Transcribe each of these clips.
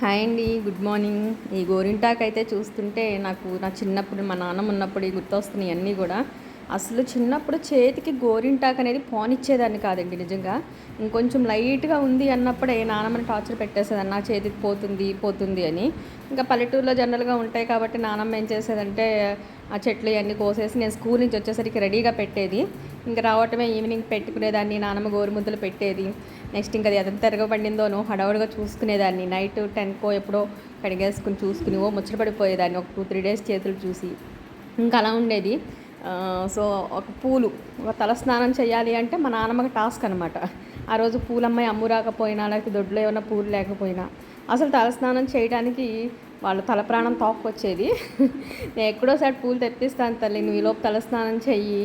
Hi అండి good morning. ఈ గోరింటాకు అయితే చూస్తుంటే నాకు నా చిన్నప్పుడు మా నాన్నమ్మ ఉన్నప్పుడు ఈ గుర్తొస్తున్నాయి అన్నీ కూడా. అసలు చిన్నప్పుడు చేతికి గోరింటాకు అనేది పోనిచ్చేదాన్ని కాదండి నిజంగా. ఇంకొంచెం లైట్గా ఉంది అన్నప్పుడే నానమ్మని టార్చర్ పెట్టేసేదాన్ని నా చేతికి పోతుంది పోతుంది అని. ఇంకా పల్లెటూరులో జనరల్గా ఉంటాయి కాబట్టి నానమ్మ ఏం చేసేదంటే ఆ చెట్లు ఇవన్నీ కోసేసి నేను స్కూల్ నుంచి వచ్చేసరికి రెడీగా పెట్టేది. ఇంకా రావటమే ఈవినింగ్ పెట్టుకునేదాన్ని నానమ్మ గోరుముద్దలు పెట్టేది. నెక్స్ట్ ఇంకా అది ఎంత తిరగబడిందోనో హడావుడిగా చూసుకునేదాన్ని. నైట్ టెన్కో ఎప్పుడో కడిగేసుకుని చూసుకుని ఓ ముచ్చట పడిపోయేదాన్ని ఒక టూ త్రీ డేస్ చేతులు చూసి. ఇంకా అలా ఉండేది. సో ఒక పూలు ఒక తలస్నానం చేయాలి అంటే మా నాన్నమ్మకి టాస్క్ అనమాట ఆ రోజు పూలమ్మాయి అమ్ము రాకపోయినా లేకపోతే దొడ్లో ఏమైనా పూలు లేకపోయినా అసలు తలస్నానం చేయడానికి వాళ్ళు తల ప్రాణం తోక్కొచ్చేది. నేను ఎక్కడోసారి పూలు తెప్పిస్తాను తల్లి నువ్వు ఈలోపు తలస్నానం చెయ్యి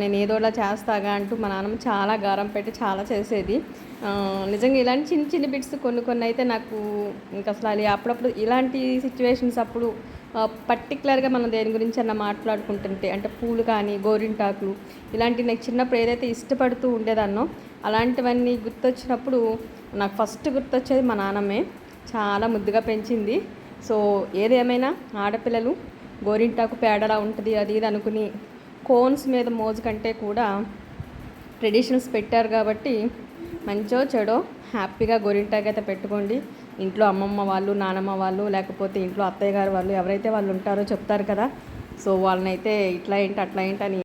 నేను ఏదోలా చేస్తాగా అంటూ మా నాన్నమ్మ చాలా గారం పెట్టి చాలా చేసేది. నిజంగా ఇలాంటి చిన్న చిన్న బిట్స్ కొన్ని కొన్ని అయితే నాకు ఇంకా అసలు అది అప్పుడప్పుడు ఇలాంటి సిచ్యువేషన్స్ అప్పుడు పర్టికులర్గా మనం దేని గురించి అన్న మాట్లాడుకుంటుంటే అంటే పూలు కానీ గోరింటాకులు ఇలాంటి నాకు చిన్నప్పుడు ఏదైతే ఇష్టపడుతూ ఉండేదాన్నో అలాంటివన్నీ గుర్తొచ్చినప్పుడు నాకు ఫస్ట్ గుర్తొచ్చేది మా నాన్నమ్మే. చాలా ముద్దుగా పెంచింది. సో ఏదేమైనా ఆడపిల్లలు గోరింటాకు పేడలా ఉంటుంది అది ఇది అనుకుని కోన్స్ మీద మోజు కంటే కూడా ట్రెడిషన్స్ పెట్టారు కాబట్టి మంచో చెడో హ్యాపీగా గోరింటాకు అయితే పెట్టుకోండి. ఇంట్లో అమ్మమ్మ వాళ్ళు నానమ్మ వాళ్ళు లేకపోతే ఇంట్లో అత్తయ్య గారు వాళ్ళు ఎవరైతే వాళ్ళు ఉంటారో చెప్తారు కదా. సో వాళ్ళనైతే ఇట్లా ఏంటి అట్లా ఏంటి అని